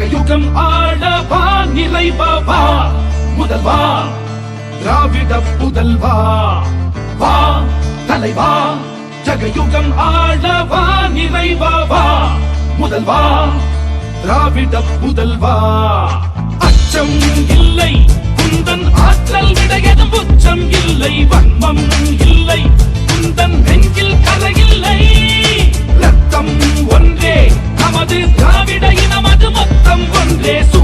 ஜகயுகம் ஆடவா நிறைவா முதல்வா திராவிட புதல்வா வா. தலைவா ஜகயுகம் ஆடவா நிறைவா முதல்வா திராவிட புதல்வா அச்சம் இல்லை குந்தன் ஆற்றல் விட விடையதும் உச்சம் இல்லை வன்மம் இல்லை. de su